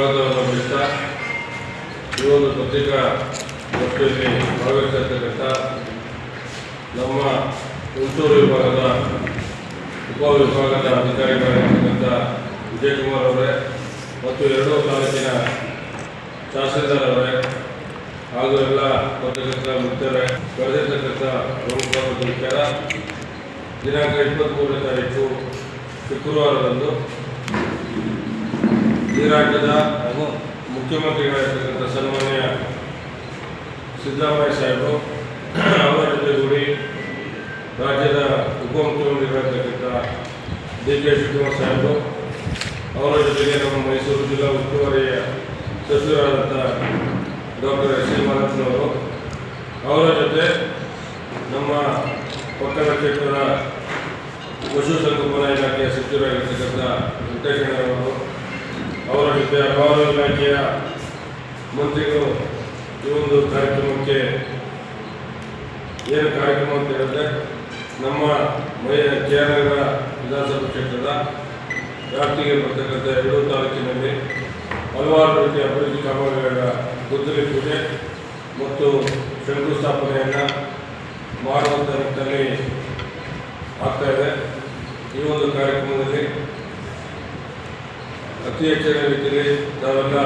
ಸ್ವಾಗತವನ್ನು ಬಯಸ್ತಾ ಈ ಒಂದು ಪತ್ರಿಕಾ ಗೋಷ್ಠಿಯಲ್ಲಿ ಭಾಗವಹಿಸಿರ್ತಕ್ಕಂಥ ನಮ್ಮ ಹುಣಸೂರು ವಿಭಾಗದ ಉಪವಿಭಾಗದ ಅಧಿಕಾರಿಗಳಾಗಿರ್ತಕ್ಕಂಥ ವಿಜಯಕುಮಾರ್ ಅವರೇ ಮತ್ತು ಎರಡೂ ತಾಲೂಕಿನ ತಹಸೀಲ್ದಾರ್ ಅವರೇ ಹಾಗೂ ಎಲ್ಲ ಪತ್ರಕರ್ತ ಮಿತ್ರರೇ ಕರೆದಿರ್ತಕ್ಕಂಥ ಪ್ರಮುಖ ವಿಚಾರ ದಿನಾಂಕ ಇಪ್ಪತ್ತ್ಮೂರನೇ ತಾರೀಕು ಶುಕ್ರವಾರದಂದು ಈ ರಾಜ್ಯದ ಮುಖ್ಯಮಂತ್ರಿಗಳಾಗಿರ್ತಕ್ಕಂಥ ಸನ್ಮಾನ್ಯ ಸಿದ್ದರಾಮಯ್ಯ ಸಾಹೇಬರು ಅವರ ಜೊತೆಗೂಡಿ ರಾಜ್ಯದ ಉಪಮುಖ್ಯಮಂತ್ರಿಗಳಾಗಿರ್ತಕ್ಕಂಥ ಡಿ ಕೆ ಶಿವಕುಮಾರ್ ಸಾಹೇಬರು ಅವರ ಜೊತೆಗೆ ನಮ್ಮ ಮೈಸೂರು ಜಿಲ್ಲಾ ಉಸ್ತುವಾರಿಯ ಸಚಿವರಾದಂಥ ಡಾಕ್ಟರ್ ಎಸ್ ಸಿ ಮಾನಪ್ಪನವರು ಅವರ ಜೊತೆ ನಮ್ಮ ಪಕ್ಕದ ಕ್ಷೇತ್ರದ ಪಶುಸಂಗೋಪನಾ ಇಲಾಖೆಯ ಸಚಿವರಾಗಿರ್ತಕ್ಕಂಥ ವೆಂಕಟೇಶಣ್ಣವರು ಅವರ ಜೊತೆ ಹಲವಾರು ಇಲಾಖೆಯ ಮಂತ್ರಿಗಳು ಈ ಒಂದು ಕಾರ್ಯಕ್ರಮಕ್ಕೆ ಏನು ಕಾರ್ಯಕ್ರಮ ಅಂತ ಹೇಳಿದ್ರೆ ನಮ್ಮ ಮೈ ಕೆ ಆರ್ ನಗರ ವಿಧಾನಸಭಾ ಕ್ಷೇತ್ರದ ವ್ಯಾಪ್ತಿಗೆ ಬರ್ತಕ್ಕಂಥ ಎರಡೂ ತಾಲೂಕಿನಲ್ಲಿ ಹಲವಾರು ರೀತಿಯ ಅಭಿವೃದ್ಧಿ ಕಾಮಗಾರಿಗಳ ಗುದ್ದಲಿ ಪೂಜೆ ಮತ್ತು ಶಂಕುಸ್ಥಾಪನೆಯನ್ನು ಮಾಡುವಂಥ ನಿಟ್ಟಿನಲ್ಲಿ ಆಗ್ತಾ ಇದೆ ಈ ಒಂದು ಕಾರ್ಯಕ್ರಮದಲ್ಲಿ ಅತಿ ಹೆಚ್ಚಿನ ರೀತಿಯಲ್ಲಿ ನಾವೆಲ್ಲ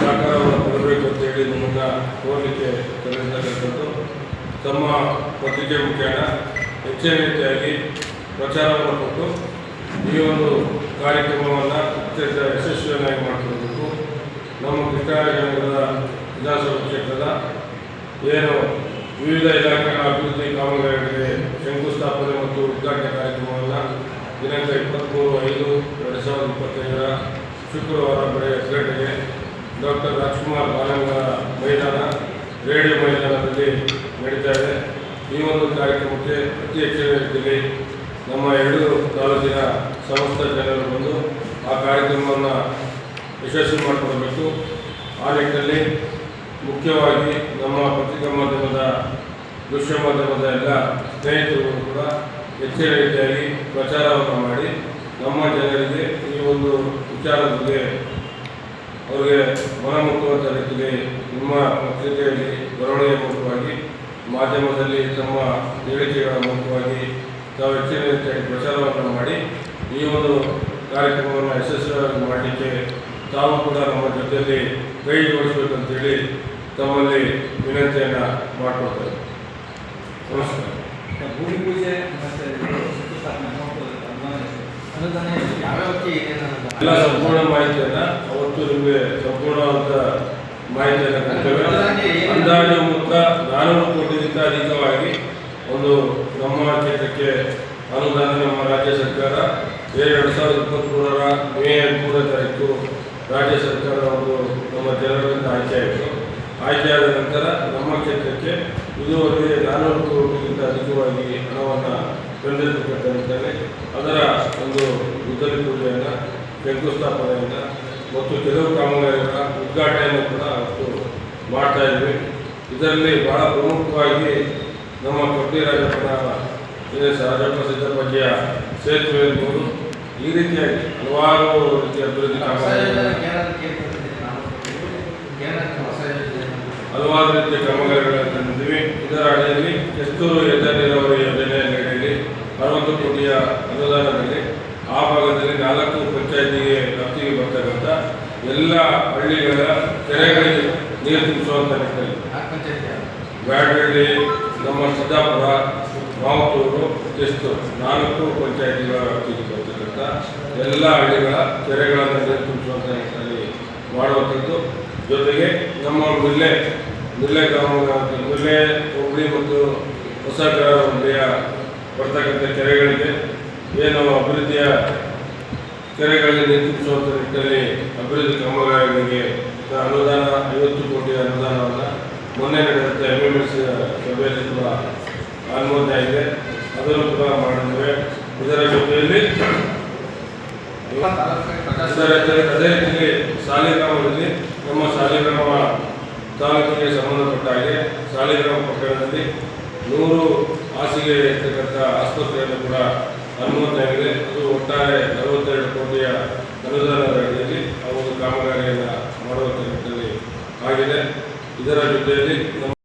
ಸಹಕಾರವನ್ನು ಕೊಡಬೇಕು ಅಂತೇಳಿ ನಮ್ಮನ್ನು ಕೋರಲಿಕ್ಕೆ ಕರೆದಿರ್ತಕ್ಕಂಥದ್ದು ತಮ್ಮ ಪತ್ರಿಕೆ ಮುಖೇನ ಹೆಚ್ಚಿನ ರೀತಿಯಾಗಿ ಪ್ರಚಾರವನ್ನು ಕೊಟ್ಟು ಈ ಒಂದು ಕಾರ್ಯಕ್ರಮವನ್ನು ಅತ್ಯಂತ ಯಶಸ್ವಿಯನ್ನಾಗಿ ಮಾಡಿಕೊಳ್ಬೇಕು. ನಮ್ಮ ಕೃಷ್ಣರಾಜನಗರದ ವಿಧಾನಸಭಾ ಕ್ಷೇತ್ರದ ಏನು ವಿವಿಧ ಇಲಾಖೆಗಳ ಅಭಿವೃದ್ಧಿ ಕಾಮಗಾರಿಗಳಿಗೆ ಶಂಕುಸ್ಥಾಪನೆ ಮತ್ತು ಉದ್ಘಾಟನೆ ದಿನಾಂಕ ಇಪ್ಪತ್ತ್ಮೂರು ಐದು ಎರಡು ಸಾವಿರದ ಇಪ್ಪತ್ತೈದರ ಶುಕ್ರವಾರ ಹತ್ತು ಗಂಟೆಗೆ ಡಾಕ್ಟರ್ ರಾಜ್ಕುಮಾರ್ ಬಾಲಂಗ ಮೈದಾನ, ರೇಡಿಯೋ ಮೈದಾನದಲ್ಲಿ ನಡೀತಾ ಇದೆ. ಈ ಒಂದು ಕಾರ್ಯಕ್ರಮಕ್ಕೆ ಅತಿ ಹೆಚ್ಚಿನ ರೀತಿಯಲ್ಲಿ ನಮ್ಮ ಎರಡು ತಾಲೂಕಿನ ಸಮಸ್ತ ಜನರು ಬಂದು ಆ ಕಾರ್ಯಕ್ರಮವನ್ನು ಯಶಸ್ವಿ ಮಾಡಿಕೊಡಬೇಕು. ಆ ನಿಟ್ಟಿನಲ್ಲಿ ಮುಖ್ಯವಾಗಿ ನಮ್ಮ ಪತ್ರಿಕಾ ಮಾಧ್ಯಮದ, ದೃಶ್ಯ ಮಾಧ್ಯಮದ ಎಲ್ಲ ಸ್ನೇಹಿತರು ಕೂಡ ಹೆಚ್ಚಿನ ರೀತಿಯಾಗಿ ಪ್ರಚಾರವನ್ನು ಮಾಡಿ ನಮ್ಮ ಜನರಿಗೆ ಈ ಒಂದು ವಿಚಾರದ ಬಗ್ಗೆ ಅವರಿಗೆ ಮನಮುಟ್ಟುವಂಥ ರೀತಿಯಲ್ಲಿ ನಿಮ್ಮ ಪತ್ರಿಕೆಯಲ್ಲಿ ಬರವಣಿಗೆ ಮೂಲಕವಾಗಿ ಮಾಧ್ಯಮದಲ್ಲಿ ತಮ್ಮ ಹೇಳಿಕೆಗಳ ಮೂಲಕವಾಗಿ ತಾವು ಹೆಚ್ಚಿನ ರೀತಿಯಾಗಿ ಪ್ರಚಾರವನ್ನು ಮಾಡಿ, ಈ ಒಂದು ಕಾರ್ಯಕ್ರಮವನ್ನು ಯಶಸ್ವಿಯಾಗಿ ಮಾಡಲಿಕ್ಕೆ ತಾವು ಕೂಡ ನಮ್ಮ ಜೊತೆಯಲ್ಲಿ ಕೈ ಜೋಡಿಸಬೇಕಂತೇಳಿ ತಮ್ಮಲ್ಲಿ ವಿನಂತಿಯನ್ನು ಮಾಡಿಕೊಡ್ತಾರೆ ನಮಸ್ಕಾರ. ಭೂಮಿ ಪೂಜೆ ಮತ್ತೆ ಶಂಕುಸ್ಥಾಪನೆ ಅನುದಾನ? ಯಾವ್ಯಾವಕ್ಕೆ? ಎಲ್ಲ ಸಂಪೂರ್ಣ ಮಾಹಿತಿಯನ್ನು ಅವತ್ತು ನಿಮಗೆ ಸಂಪೂರ್ಣವಾದ ಮಾಹಿತಿಯನ್ನು ಕೊಡ್ತೇವೆ ಅಂದಾಜು ಮೊತ್ತ ನಾನು ಕೋಟಿಗಿಂತ ಅಧಿಕವಾಗಿ ಒಂದು ನಮ್ಮ ಕ್ಷೇತ್ರಕ್ಕೆ ಅನುದಾನ ನಮ್ಮ ರಾಜ್ಯ ಸರ್ಕಾರ ಎರಡು ಸಾವಿರದ ಇಪ್ಪತ್ತ್ಮೂರರ ಮೇ ಮೂರನೇ ತಾರೀಕು ರಾಜ್ಯ ಸರ್ಕಾರ ಒಂದು ನಮ್ಮ ಜನರಿಂದ ಆಯ್ಕೆ ಆಯಿತು ಆಯ್ಕೆಯಾದ ನಂತರ ನಮ್ಮ ಕ್ಷೇತ್ರಕ್ಕೆ ಇದುವರೆಗೆ ನಾನ್ನೂರು ಕೋಟಿಗಿಂತ ಅಧಿಕವಾಗಿ ಹಣವನ್ನು ತಂದಿರತಕ್ಕಂಥ ನಿಟ್ಟಿನಲ್ಲಿ ಅದರ ಒಂದು ಉದ್ದರಿ ಪೂಜೆಯನ್ನು ಶಂಕುಸ್ಥಾಪನೆಯನ್ನು ಮತ್ತು ಕೆಲವು ಕಾಮಗಾರಿಗಳ ಉದ್ಘಾಟನೆಯನ್ನು ಕೂಡ ಮಾಡ್ತಾ ಇದ್ವಿ. ಇದರಲ್ಲಿ ಬಹಳ ಪ್ರಮುಖವಾಗಿ ನಮ್ಮ ಕೊಟ್ಟಿ ರಾಜಪ್ಪನ ಇದೆ ರಾಜಪ್ಪ ಸಿದ್ದಪ್ಪಜ್ಜಿಯ ಸೇತುವೆ ಇರ್ಬೋದು ಈ ರೀತಿಯಾಗಿ ಹಲವಾರು ರೀತಿಯ ಅಭಿವೃದ್ಧಿ ಹಲವಾರು ರೀತಿಯ ಕ್ರಮಗಳನ್ನು ತಂದಿದ್ದೀವಿ. ಇದರ ಅಡಿಯಲ್ಲಿ ಎಸ್ತೂರು ಎದ್ದ ನೀರಾವರಿ ಯೋಜನೆ ಅಡಿಯಲ್ಲಿ ಅರವತ್ತು ಕೋಟಿಯ ಅನುದಾನದಲ್ಲಿ ಆ ಭಾಗದಲ್ಲಿ ನಾಲ್ಕು ಪಂಚಾಯಿತಿಗೆ ವ್ಯಾಪ್ತಿಗೆ ಬರ್ತಕ್ಕಂಥ ಎಲ್ಲ ಹಳ್ಳಿಗಳ ಕೆರೆಗಳಿಗೆ ನೀರು ತುಂಬಿಸುವಂಥ ನಿಟ್ಟಿನಲ್ಲಿ? ಬ್ಯಾಡಹಳ್ಳಿ ನಮ್ಮ ಸಿದ್ದಾಪುರ ಮಾವತೂರು ಎಷ್ಟು ನಾಲ್ಕು ಪಂಚಾಯಿತಿಗಳ ವ್ಯಾಪ್ತಿಗೆ ಬರ್ತಕ್ಕಂಥ ಎಲ್ಲ ಹಳ್ಳಿಗಳ ಕೆರೆಗಳನ್ನು ನೀರು ತುಂಬಿಸುವಂಥ ನಿಟ್ಟಿನಲ್ಲಿ ಮಾಡುವಂಥದ್ದು. ಜೊತೆಗೆ ನಮ್ಮ ಮಿಲ್ಲೆ ಮಿಲ್ಲೆ ಗ್ರಾಮ, ಮಿಲ್ಲೆ ಹೋಬಳಿ ಮತ್ತು ಹೊಸ ಗ್ರಾಮ ಹೋಬಳಿಯ ಬರ್ತಕ್ಕಂಥ ಕೆರೆಗಳಿಗೆ ಏನು ಅಭಿವೃದ್ಧಿಯ ಕೆರೆಗಳಲ್ಲಿ ನಿರ್ಮಿಸುವಂಥ ನಿಟ್ಟಿನಲ್ಲಿ ಅಭಿವೃದ್ಧಿ ಕಾಮಗಾರಿಗಳಿಗೆ ಅನುದಾನ, ಐವತ್ತು ಕೋಟಿ ಅನುದಾನವನ್ನು ಮೊನ್ನೆ ನಡೆದಂಥ ಎಂ ಎಂ ಎಸ್ ಸಭೆಯಲ್ಲಿ ಕೂಡ ಅನುಮೋದನೆ ಆಗಿದೆ. ಅದನ್ನು ಕೂಡ ಮಾಡಿದ್ದೇವೆ. ಇದರ ಜೊತೆಯಲ್ಲಿ ಅದೇ ರೀತಿ ಸಾಲಿಗ್ರಾಮದಲ್ಲಿ ನಮ್ಮ ಸಾಲಿಗ್ರಾಮ ತಾಲೂಕಿಗೆ ಸಂಬಂಧಪಟ್ಟ ಹಾಗೆ ಸಾಲಿಗ್ರಾಮ ಪಟ್ಟಣದಲ್ಲಿ ನೂರು ಹಾಸಿಗೆ ಇರ್ತಕ್ಕಂಥ ಆಸ್ಪತ್ರೆಯನ್ನು ಕೂಡ ಅನುಮೋದನೆ ಆಗಿದೆ ಅದು ಒಟ್ಟಾರೆ ನಲವತ್ತೆರಡು ಕೋಟಿಯ ಅನುದಾನ ಅಡಿಯಲ್ಲಿ ಆ ಒಂದು ಕಾಮಗಾರಿಯನ್ನು ಮಾಡುವಂಥ ಆಗಿದೆ ಇದರ ಜೊತೆಯಲ್ಲಿ